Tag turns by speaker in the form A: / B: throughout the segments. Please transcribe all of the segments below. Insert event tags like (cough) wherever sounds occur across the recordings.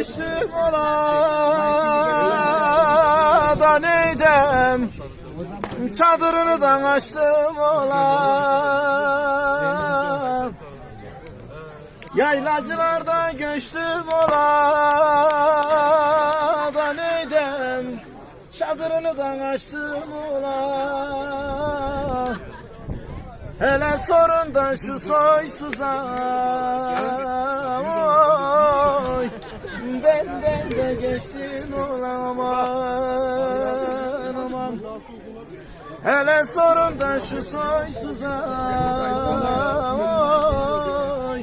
A: Düştüm ola da neydem Çadırını da açtım ola Yaylacılarda göçtüm ola da neydem Çadırını da açtım ola Hele sorun da şu soysuzan. De geçtim olamam aman Hele sorun da şu soysuza. Oy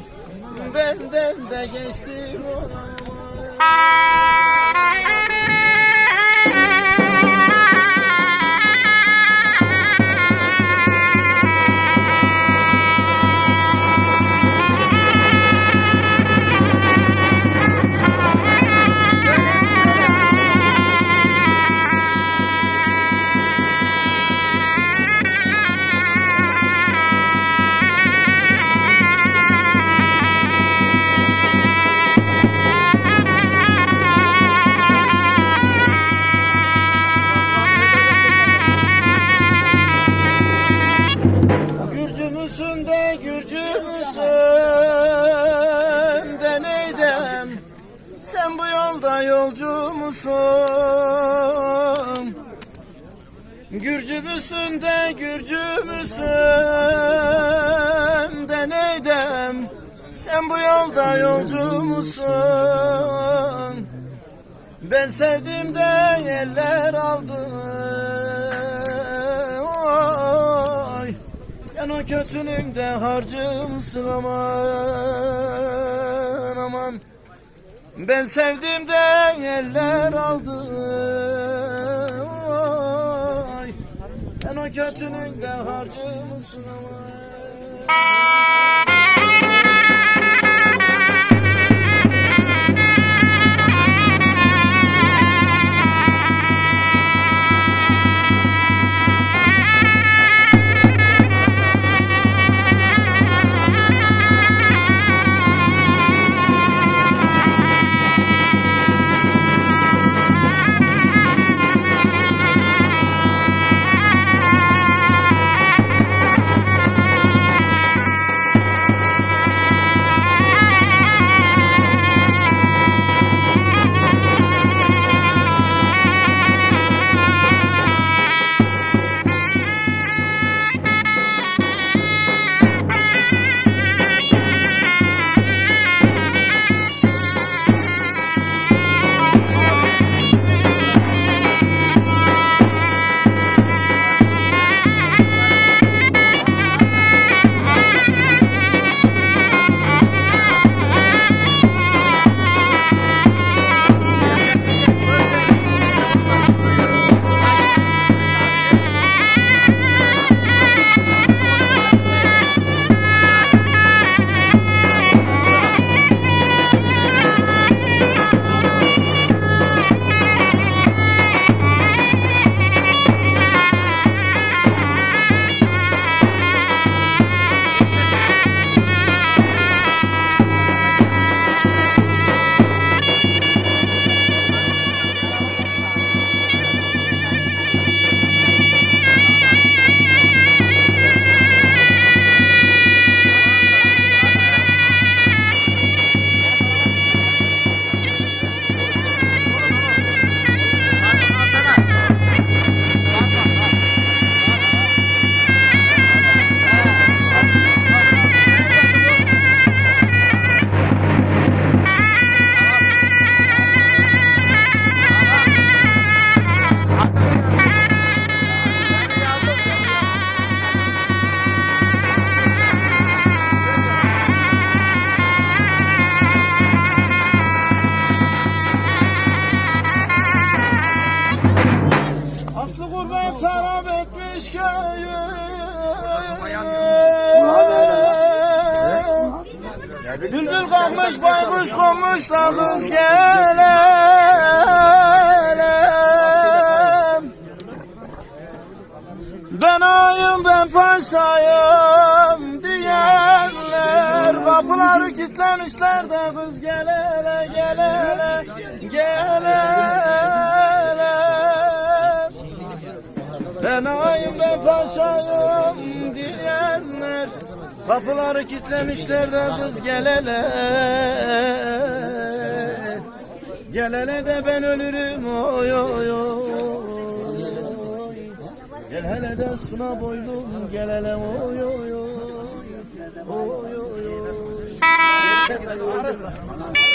A: Benden de geçtim olamam Sen bu yolda yolcu musun? Gürcü müsün de Gürcü müsün? De neydem Sen bu yolda yolcu musun? Ben sevdiğimde eller aldı Oy. Sen o kötünün de harcımsın aman aman Ben sevdiğimde eller aldı. Oy Sen o kötünün de harcımsın aman Aslı harap etmiş köyü. Bülbül kalkmış baykuş konmuş da kız gelelim Ben ayım ben paşayım diyenler Kapıları kilitlemişler de kız gelele gelele gelele Ben ağayım ben paşayım diyenler Kapıları kitlemişler de kız gel hele Gel hele de ben ölürüm oy oy oy. Gel hele de suna boylum gel hele oy oy. Oy Oy oy oy (laughs)